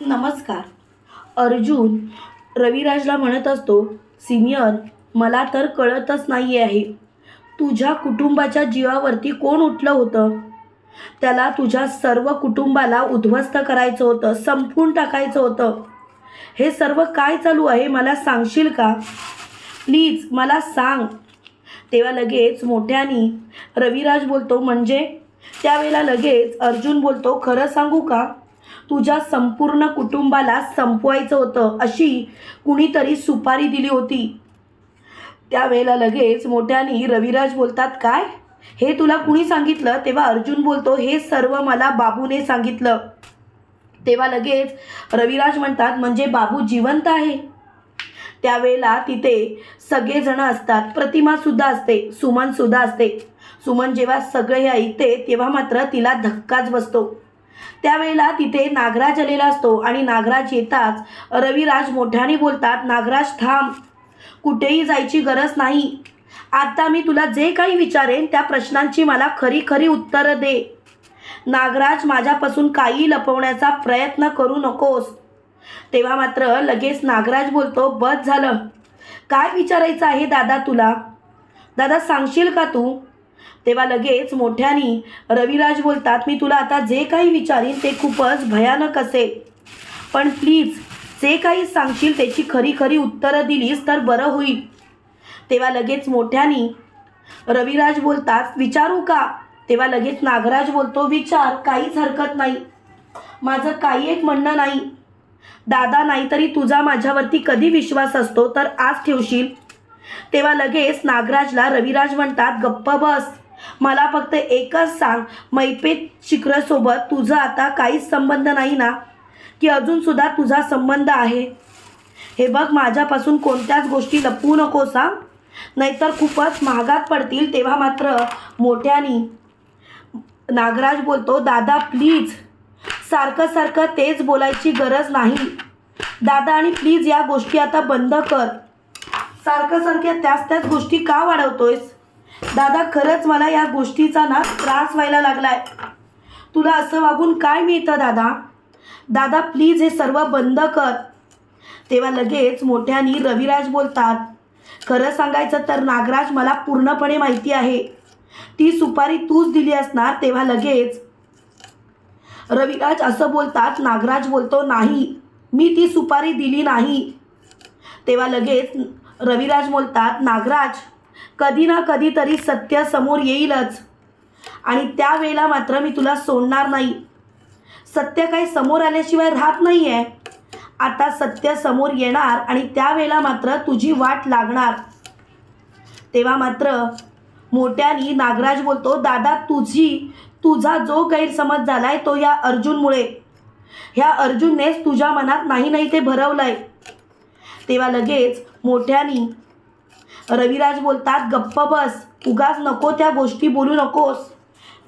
नमस्कार. अर्जुन रविराजला म्हणत असतो सिनियर मला तर कळतच नाही आहे. तुझ्या कुटुंबाच्या जीवावरती कोण उठलं होतं? त्याला तुझ्या सर्व कुटुंबाला उद्ध्वस्त करायचं होतं संपून टाकायचं होतं. हे सर्व काय चालू आहे मला सांगशील का? प्लीज मला सांग. तेव्हा लगेच मोठ्यानी रविराज बोलतो म्हणजे? त्यावेळेला लगेच अर्जुन बोलतो खरं सांगू का? तुझ्या संपूर्ण कुटुंबाला संपवायचं होतं अशी कुणीतरी सुपारी दिली होती. त्यावेळेला लगेच मोठ्यानी रविराज बोलतात काय? हे तुला कुणी सांगितलं? तेव्हा अर्जुन बोलतो हे सर्व मला बाबूने सांगितलं. तेव्हा लगेच रविराज म्हणतात म्हणजे बाबू जिवंत आहे. त्यावेळेला तिथे सगळेजणं असतात प्रतिमासुद्धा असते सुमनसुद्धा असते. सुमन जेव्हा सगळे ऐकते तेव्हा मात्र तिला धक्काच बसतो. त्यावेळेला तिथे नागराज आलेला असतो आणि नागराज येताच रविराज मोठ्याने बोलतात नागराज थांब. कुठेही जायची गरज नाही. आता मी तुला जे काही विचारेन त्या प्रश्नांची मला खरी खरी उत्तरं दे. नागराज माझ्यापासून काही लपवण्याचा प्रयत्न करू नकोस. तेव्हा मात्र लगेच नागराज बोलतो बस झालं. काय विचारायचं आहे दादा तुला? दादा सांगशील का तू? तेव्हा लगेच मोठ्यानी रविराज बोलतात मी तुला आता जे काही विचारीन ते खूपच भयानक असेल. पण प्लीज जे काही सांगशील त्याची खरी खरी उत्तरं दिलीस तर बरं होईल. तेव्हा लगेच मोठ्यानी रविराज बोलतात विचारू का? तेव्हा लगेच नागराज बोलतो विचार काहीच हरकत नाही. माझं काही एक म्हणणं नाही. दादा नाहीतरी तुझा माझ्यावरती कधी विश्वास असतो तर आज ठेवशील? तेव्हा लगेच नागराजला रविराज म्हणतात गप्प बस. मला फक्त एकच सांग मैपेत शिखरसोबत तुझा आता काहीच संबंध नाही ना? की अजूनसुद्धा तुझा संबंध आहे? हे बघ माझ्यापासून कोणत्याच गोष्टी लपवू नको सांग. नाहीतर खूपच महागात पडतील तेव्हा मात्र मोठ्यानी. नागराज बोलतो दादा प्लीज सारखं सारखं तेच बोलायची गरज नाही. दादा आणि प्लीज या गोष्टी आता बंद कर. सारखं सारख्या त्याच त्याच गोष्टी का वाढवतोयस? दादा खरंच मला या गोष्टीचा ना त्रास व्हायला लागलाय. तुला असं वागून काय मिळतं दादा? दादा प्लीज हे सर्व बंद कर. तेव्हा लगेच मोठ्यानी रविराज बोलतात खरं सांगायचं तर नागराज मला पूर्णपणे माहिती आहे. ती सुपारी तूच दिली असणार. तेव्हा लगेच रविराज असं बोलतात नागराज बोलतो नाही मी ती सुपारी दिली नाही. तेव्हा लगेच रविराज बोलतात नागराज कधी ना कधीतरी सत्य समोर येईलच. आणि त्यावेळेला मात्र मी तुला सोडणार नाही. सत्य काही समोर आल्याशिवाय राहत नाही आहे आता सत्य समोर येणार आणि त्यावेळेला मात्र तुझी वाट लागणार. तेव्हा मात्र मोठ्यानी नागराज बोलतो दादा तुझी तुझा जो गैरसमज झालाय तो या अर्जुनमुळे. ह्या अर्जुननेच तुझ्या मनात नाही नाही ते भरवलंय. तेव्हा लगेच मोठ्यानी रविराज बोलतात गप्प बस उगाच नको त्या गोष्टी बोलू नकोस.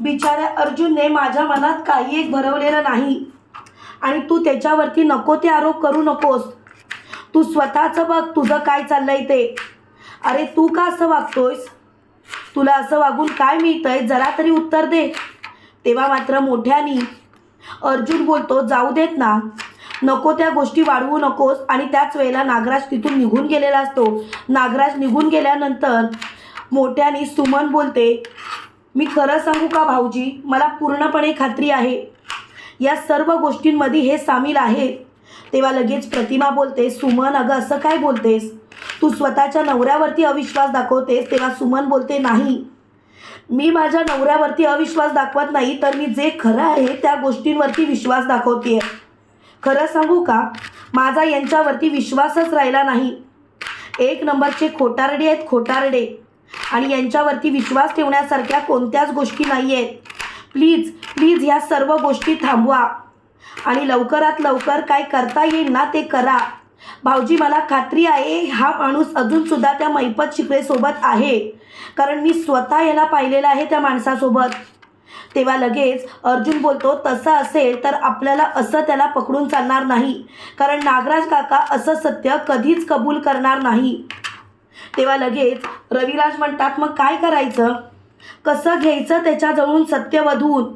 बिचाऱ्या अर्जुनने माझ्या मनात काही एक भरवलेलं नाही. आणि तू त्याच्यावरती नको ते आरोप करू नकोस. तू स्वतःचं बघ तुझं काय चाललंय ते. अरे तू का असं वागतोयस? तुला असं वागून काय मिळतंय? जरा तरी उत्तर दे. तेव्हा मात्र मोठ्यानी अर्जुन बोलतो जाऊ देत ना. नको त्या गोष्टी वाढवू नकोस. आणि त्याच वेळेला नागराज तिथून निघून गेलेला असतो. नागराज निघून गेल्यानंतर मोठ्याने सुमन बोलते मी खरं सांगू का भाऊजी? मला पूर्णपणे खात्री आहे. या सर्व गोष्टींमध्ये हे सामील आहे. तेव्हा लगेच प्रतिमा बोलते सुमन अगं असं काय बोलतेस? तू स्वतःच्या नवऱ्यावरती अविश्वास दाखवतेस. तेव्हा सुमन बोलते नाही. मी माझ्या नवऱ्यावरती अविश्वास दाखवत नाही तर मी जे खरं आहे त्या गोष्टींवरती विश्वास दाखवते खरं सांगू का? माझा यांच्यावरती विश्वासच राहिला नाही. एक नंबरचे खोटारडे आहेत खोटारडे. आणि यांच्यावरती विश्वास ठेवण्यासारख्या कोणत्याच गोष्टी नाही आहेत प्लीज प्लीज ह्या सर्व गोष्टी थांबवा. आणि लवकरात लवकर काय करता येईल ना ते करा. भाऊजी मला खात्री आहे हा माणूस अजूनसुद्धा त्या मैपत शिकरेसोबत आहे. कारण मी स्वतः याला पाहिलेलं आहे त्या माणसासोबत. तेव्हा लगेच अर्जुन बोलतो तसं असेल तर आपल्याला असं त्याला पकडून चालणार नाही. कारण नागराज काका असं सत्य कधीच कबूल करणार नाही. तेव्हा लगेच रविराज म्हणतात मग काय करायचं? कसं घ्यायचं त्याच्याजवळून सत्य वधून?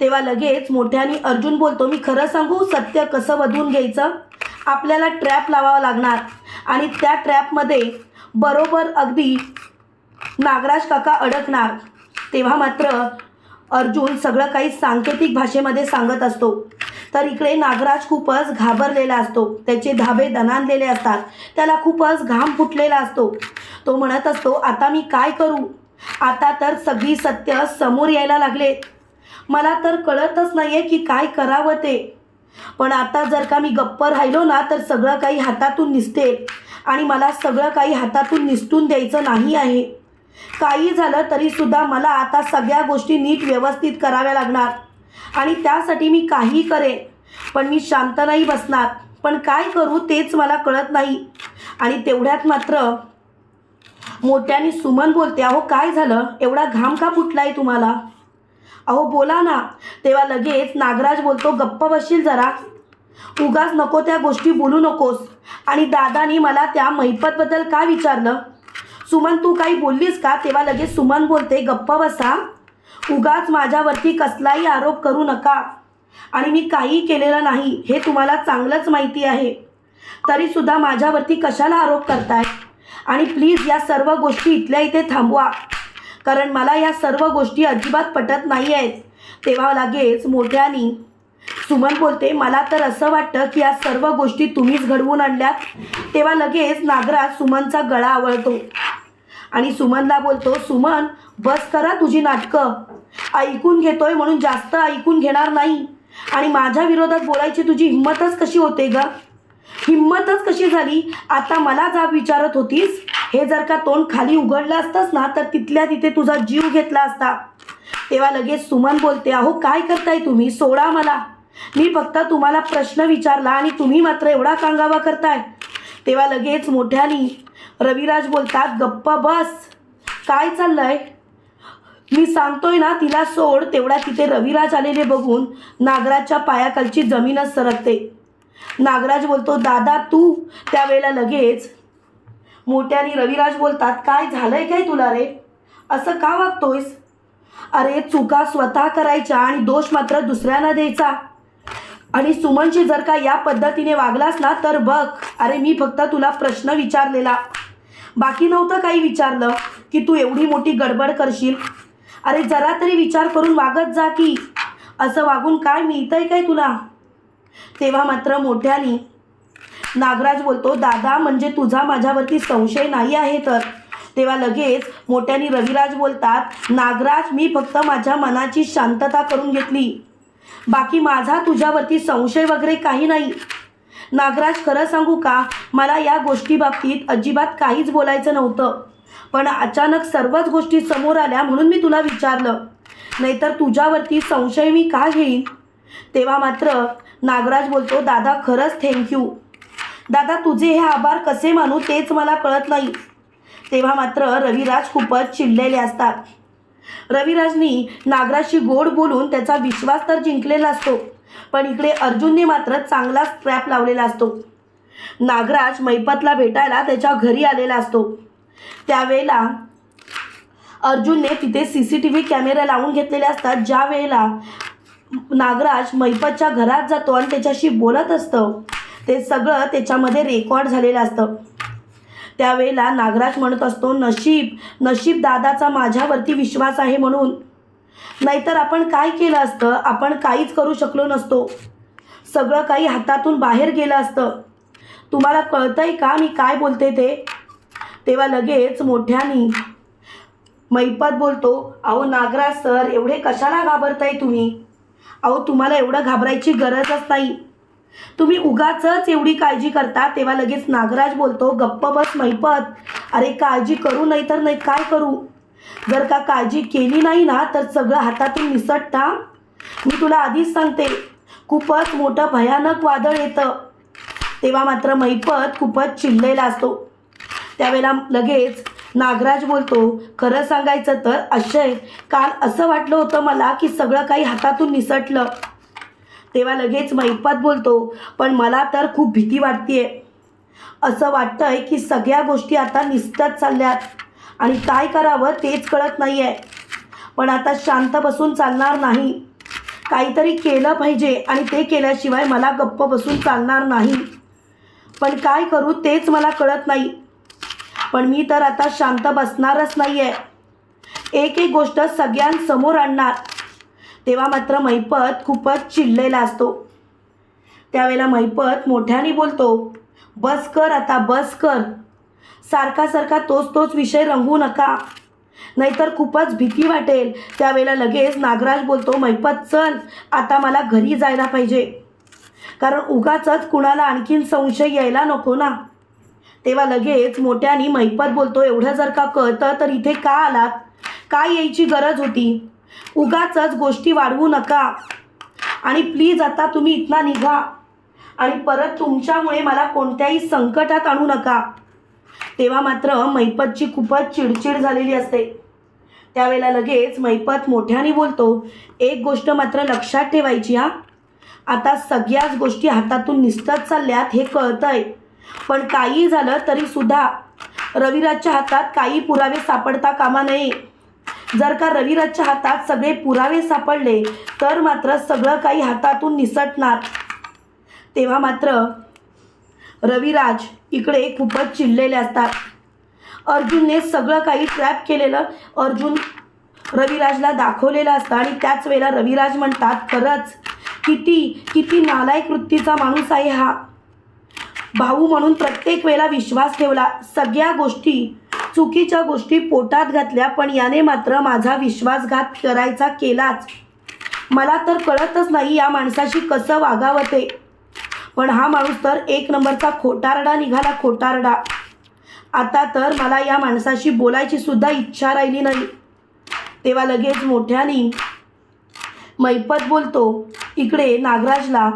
तेव्हा लगेच मोठ्याने अर्जुन बोलतो मी खरं सांगू सत्य कसं वधून घ्यायचं? आपल्याला ट्रॅप लावावा लागणार. आणि त्या ट्रॅपमध्ये बरोबर अगदी नागराज काका अडकणार. तेव्हा मात्र अर्जुन सगळं काही सांकेतिक भाषेमध्ये सांगत असतो. तर इकडे नागराज खूपच घाबरलेला असतो. त्याचे धाबे दणानलेले असतात. त्याला खूपच घाम फुटलेला असतो. तो म्हणत असतो आता मी काय करू? आता तर सगळी सत्य समोर यायला लागले. मला तर कळतच नाही आहे की काय करावं ते. पण आता जर का मी गप्प राहिलो ना तर सगळं काही हातातून निसते आणि मला सगळं काही हातातून निसटून द्यायचं नाही आहे. काही झालं तरीसुद्धा मला आता सगळ्या गोष्टी नीट व्यवस्थित कराव्या लागणार. आणि त्यासाठी मी काही करेन पण मी शांत नाही बसणार. पण काय करू तेच मला कळत नाही. आणि तेवढ्यात मात्र मोठ्याने सुमन बोलते अहो काय झालं? एवढा घाम का फुटलाय तुम्हाला? अहो बोला ना. तेव्हा लगेच नागराज बोलतो गप्प बसशील जरा. उगाच नको त्या गोष्टी बोलू नकोस. आणि दादानी मला त्या मैपतबद्दल का विचारलं? सुमन तू काही बोललीस का? तेव्हा लगेच सुमन बोलते गप्प बसा. उगाच माझ्यावरती कसलाही आरोप करू नका. आणि मी काही केलेलं नाही हे तुम्हाला चांगलंच माहिती आहे. तरीसुद्धा माझ्यावरती कशाला आरोप करताय? आणि प्लीज या सर्व गोष्टी इथल्या इथे थांबवा. कारण मला या सर्व गोष्टी अजिबात पटत नाही आहेत तेव्हा लगेच मोठ्यानी सुमन बोलते मला तर असं वाटतं की या सर्व गोष्टी तुम्हीच घडवून आणल्यात. तेव्हा लगेच नागराज सुमनचा गळा आवळतो. आणि सुमनला बोलतो सुमन बस करा तुझी नाटकं. ऐकून घेतोय म्हणून जास्त ऐकून घेणार नाही. आणि माझ्या विरोधात बोलायची तुझी हिंमतच कशी होते ग? हिंमतच कशी झाली? आता मला जाब विचारत होतीस? हे जर का तोंड खाली उघडलं असतंस ना तर तिथल्या तिथे तुझा जीव घेतला असता. तेव्हा लगेच सुमन बोलते अहो काय करताय तुम्ही? सोडा मला. मी फक्त तुम्हाला प्रश्न विचारला आणि तुम्ही मात्र एवढा कांगावा करताय. तेव्हा लगेच मोठ्यानी रविराज बोलतात गप्प बस. काय चाललंय? मी सांगतोय ना तिला सोड. तेवढा तिथे रविराज आलेले बघून नागराजच्या पायाखालची जमीनच सरकते. नागराज बोलतो दादा तू? त्यावेळेला लगेच मोठ्याने रविराज बोलतात काय झालंय काय तुला रे? असं का वागतोयस? अरे चुका स्वतः करायच्या आणि दोष मात्र दुसऱ्यांना द्यायचा. आणि सुमनशी जर का या पद्धतीने वागलास ना तर बघ अरे मी फक्त तुला प्रश्न विचारलेला. बाकी नव्हतं काही विचारलं की तू एवढी मोठी गडबड करशील. अरे जरा तरी विचार करून वागत जा की. असं वागून काय मिळतंय काय तुला? तेव्हा मात्र मोठ्यानी नागराज बोलतो दादा म्हणजे तुझा माझ्यावरती संशय नाही आहे तर? तेव्हा लगेच मोठ्याने रविराज बोलतात नागराज मी फक्त माझ्या मनाची शांतता करून घेतली. बाकी माझा तुझ्यावरती संशय वगैरे काही नाही. नागराज खरं सांगू का? मला या गोष्टी बाबतीत अजिबात काहीच बोलायचं नव्हतं. पण अचानक सर्वच गोष्टी समोर आल्या म्हणून मी तुला विचारलं. नाहीतर तुझ्यावरती संशय मी का घेईन? तेव्हा मात्र नागराज बोलतो दादा खरंच थँक्यू दादा तुझे हे आभार कसे मानू तेच मला कळत नाही. तेव्हा मात्र रविराज खूपच चिडलेले असतात. रविराजनी नागराजशी गोड बोलून त्याचा विश्वास तर जिंकलेला असतो पण इकडे अर्जुनने मात्र चांगलाच ट्रॅप लावलेला असतो. नागराज मैपतला भेटायला त्याच्या घरी आलेला असतो. त्यावेळेला अर्जुनने तिथे C C T V camera लावून घेतलेले असतात ज्या वेळेला नागराज मैपतच्या घरात जातो आणि त्याच्याशी बोलत असतं. ते सगळं त्याच्यामध्ये रेकॉर्ड झालेलं असतं. त्यावेळेला नागराज म्हणत असतो नशीब नशीब दादाचा माझ्यावरती विश्वास आहे म्हणून. नाहीतर आपण काय केलं असतं? आपण काहीच करू शकलो नसतो. सगळं काही हातातून बाहेर गेलं असतं. तुम्हाला कळतंय का मी काय बोलते ते? तेव्हा लगेच मोठ्यानी मैपत बोलतो अहो नागराज सर एवढे कशाला घाबरताय तुम्ही? अहो तुम्हाला एवढं घाबरायची गरजच नाही. तुम्ही उगाचच एवढी काळजी करता तेव्हा लगेच नागराज बोलतो गप्प बस मैपत. अरे काळजी करू नाही तर नाही काय करू? जर का काळजी केली नाही ना तर सगळं हातातून निसटता. मी तुला आधीच सांगते खूपच मोठं भयानक वादळ येतं. तेव्हा मात्र मैपत खूपच चिडलेला असतो. त्यावेळेला लगेच नागराज बोलतो खरं सांगायचं तर अक्षय काल असं वाटलं होतं मला की सगळं काही हातातून निसटलं. तेव्हा लगेच मैपात बोलतो पण मला तर खूप भीती वाटते असं वाटतंय की सगळ्या गोष्टी आता निसटत चालल्यात आणि काय करावं तेच कळत नाही आहे पण आता शांत बसून चालणार नाही. काहीतरी केलं पाहिजे आणि ते केल्याशिवाय मला गप्प बसून चालणार नाही. पण काय करू तेच मला कळत नाही. पण मी तर आता शांत बसणारच नाही आहे एक एक गोष्ट सगळ्यांसमोर आणणार. तेव्हा मात्र मैपत खूपच चिडलेला असतो. त्यावेळेला मैपत मोठ्याने बोलतो बस कर आता बस कर. सारखा सारखा तोच तोच विषय रंगू नका. नाहीतर खूपच भीती वाटेल. त्यावेळेला लगेच नागराज बोलतो मैपत चल. आता मला घरी जायला पाहिजे. कारण उगाच कुणाला आणखीन संशय यायला नको ना. तेव्हा लगेच मोठ्याने मैपत बोलतो एवढं जर का कळतं तर इथे का आलात? काय यायची गरज होती? उगाच गोष्टी वाढवू नका. आणि प्लीज आता तुम्ही इथला निघा. आणि परत तुमच्यामुळे मला कोणत्याही संकटात आणू नका. तेव्हा मात्र मैपतची खूपच चिडचिड झालेली असते. त्यावेळेला लगेच मैपत मोठ्याने बोलतो एक गोष्ट मात्र लक्षात ठेवायची हा. आता सगळ्याच गोष्टी हातातून निसटत चालल्यात हे कळतंय. पण काही झालं तरी सुद्धा. रविराजच्या हातात काही पुरावे सापडता कामा नये. जर का रविराजच्या हातात सगळे पुरावे सापडले तर मात्र सगळं काही हातातून निसटणार. तेव्हा मात्र रविराज इकडे खूपच चिडलेले असतात. अर्जुनने सगळं काही ट्रॅप केलेलं अर्जुन रविराजला दाखवलेलं असतं आणि त्याच वेळेला रविराज म्हणतात खरंच किती किती नालायक वृत्तीचा माणूस आहे हा. भाऊ म्हणून प्रत्येक वेळेला विश्वास ठेवला. सगळ्या गोष्टी चुकीच्या गोष्टी पोटात घातल्या पण याने मात्र माझा विश्वासघात करायचा केलाच. मला तर कळतच नाही या माणसाशी कसं वागावं ते पण हा माणूस तर एक नंबरचा खोटारडा निघाला खोटारडा. आता तर मला या माणसाशी बोलायची सुद्धा इच्छा राहिली नाही. तेव्हा लगेच मोठ्याने मैपत बोलतो इकडे नागराजला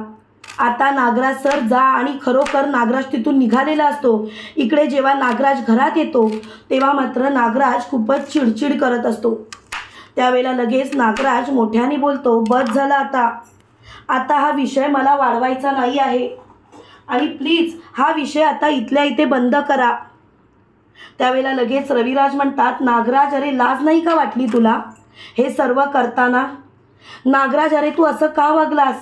आता नागराज सर जा आणि खरोखर नागराज तिथून निघालेला असतो. इकडे जेव्हा नागराज घरात येतो तेव्हा मात्र नागराज खूपच चिडचिड करत असतो. त्यावेळेला लगेच नागराज मोठ्याने बोलतो बस झाला आता. आता हा विषय मला वाढवायचा नाही आहे. आणि प्लीज हा विषय आता इथल्या इथे बंद करा. त्यावेळेला लगेच रविराज म्हणतात नागराज अरे लाज नाही का वाटली तुला? हे सर्व करताना? नागराज अरे तू असं का वागलास?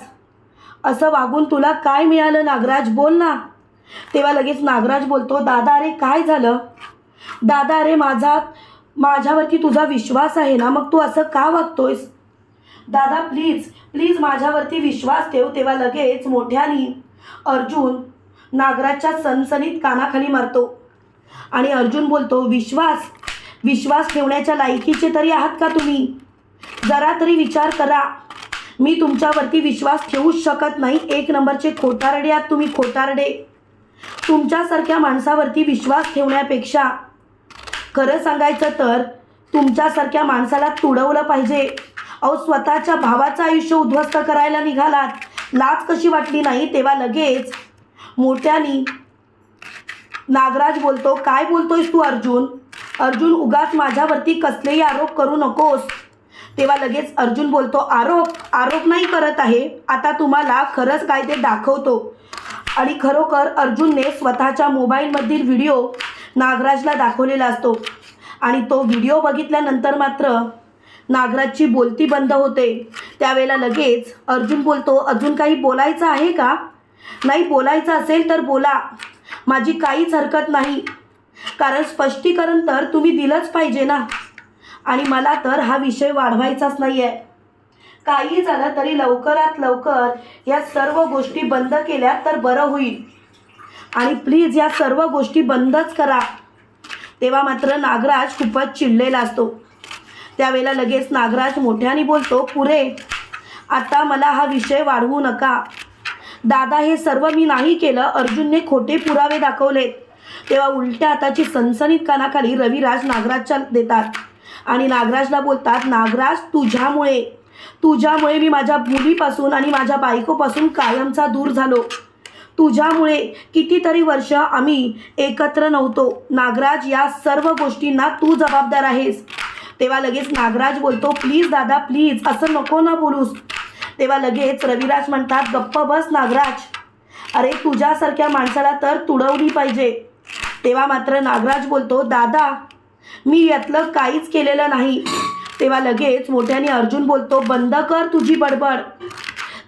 असं वागून तुला काय मिळालं नागराज? बोल ना. तेव्हा लगेच नागराज बोलतो दादा अरे काय झालं? दादा अरे माझा माझ्यावरती तुझा विश्वास आहे ना मग तू असं का वागतोयस? दादा प्लीज प्लीज माझ्यावरती विश्वास ठेव. तेव्हा लगेच मोठ्याने अर्जुन नागराजच्या सनसनीत कानाखाली मारतो. आणि अर्जुन बोलतो विश्वास विश्वास ठेवण्याच्या लायकीचे तरी आहात का तुम्ही? जरा तरी विचार करा. मी तुमच्यावरती विश्वास ठेवूच शकत नाही. एक नंबरचे खोटारडे आहात तुम्ही खोटारडे. तुमच्यासारख्या माणसावरती विश्वास ठेवण्यापेक्षा खरं सांगायचं तर तुमच्यासारख्या माणसाला तुडवलं पाहिजे. अहो स्वतःच्या भावाचं आयुष्य उद्ध्वस्त करायला निघालात. लाज कशी वाटली नाही तेव्हा लगेच मोठ्यानी नागराज बोलतो काय बोलतोयस तू अर्जुन? अर्जुन उगाच माझ्यावरती कसलेही आरोप करू नकोस. तेव्हा लगेच अर्जुन बोलतो आरोप आरोप नाही करत आहे. आता तुम्हाला खरंच काय ते दाखवतो. आणि खरोखर अर्जुनने स्वतःच्या मोबाईलमधील व्हिडिओ नागराजला दाखवलेला असतो. आणि तो व्हिडिओ बघितल्यानंतर मात्र नागराजची बोलती बंद होते. त्यावेळेला लगेच अर्जुन बोलतो अजून काही बोलायचं आहे का? नाही बोलायचं असेल तर बोला. माझी काहीच हरकत नाही. कारण स्पष्टीकरण तर तुम्ही दिलंच पाहिजे ना. आणि मला तर हा विषय वाढवायचाच नाही आहे काही झालं तरी लवकरात लवकर या सर्व गोष्टी बंद केल्या तर बरं होईल. आणि प्लीज या सर्व गोष्टी बंदच करा. तेव्हा मात्र नागराज खूपच चिडलेला असतो. त्यावेळेला लगेच नागराज मोठ्याने बोलतो पुरे आता मला हा विषय वाढवू नका. दादा हे सर्व मी नाही केलं अर्जुनने खोटे पुरावे दाखवलेत. तेव्हा उलट्या हाताची सनसनीत कानाखाली रविराज नागराजच्या देतात. आणि नागराजला बोलतात नागराज तुझ्यामुळे तुझ्यामुळे मी माझ्या मुलीपासून आणि माझ्या बायकोपासून कायमचा दूर झालो. तुझ्यामुळे कितीतरी वर्ष आम्ही एकत्र नव्हतो. नागराज या सर्व गोष्टींना तू जबाबदार आहेस. तेव्हा लगेच नागराज बोलतो प्लीज दादा प्लीज असं नको ना बोलूस. तेव्हा लगेच रविराज म्हणतात गप्प बस नागराज. अरे तुझ्यासारख्या माणसाला तर तुडवली पाहिजे. तेव्हा मात्र नागराज बोलतो दादा मी यातलं काहीच केलेलं नाही. तेव्हा लगेच मोठ्याने अर्जुन बोलतो बंद कर तुझी बडबड.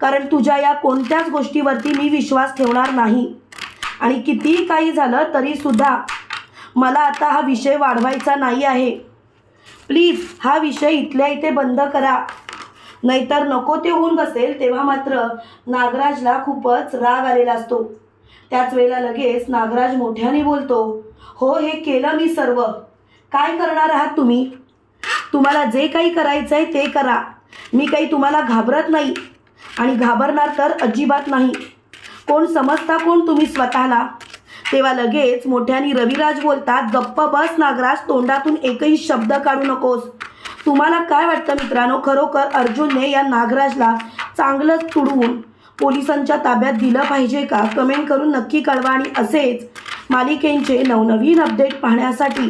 कारण तुझ्या या कोणत्याच गोष्टीवरती मी विश्वास ठेवणार नाही. आणि कितीही काही झालं तरीसुद्धा मला आता हा विषय वाढवायचा नाही आहे. प्लीज हा विषय इथल्या इथे बंद करा. नाहीतर नको ते होऊन बसेल. तेव्हा मात्र नागराजला खूपच राग आलेला असतो. त्याच वेळेला लगेच नागराज मोठ्याने बोलतो हो हे केलं मी सर्व. काय करणार आहात तुम्ही? तुम्हाला जे काही करायचं आहे ते करा. मी काही तुम्हाला घाबरत नाही. आणि घाबरणार तर अजिबात नाही. कोण समजता कोण तुम्ही स्वतःला? तेव्हा लगेच मोठ्याने रविराज बोलतात गप्प बस नागराज तोंडातून एकही शब्द काढू नकोस. तुम्हाला काय वाटतं मित्रांनो? खरोखर अर्जुनने या नागराजला चांगलंच तुडवून पोलिसांच्या ताब्यात दिलं पाहिजे का? कमेंट करून नक्की कळवा आणि असेच मालिकेंचे नवनवीन अपडेट पाहण्यासाठी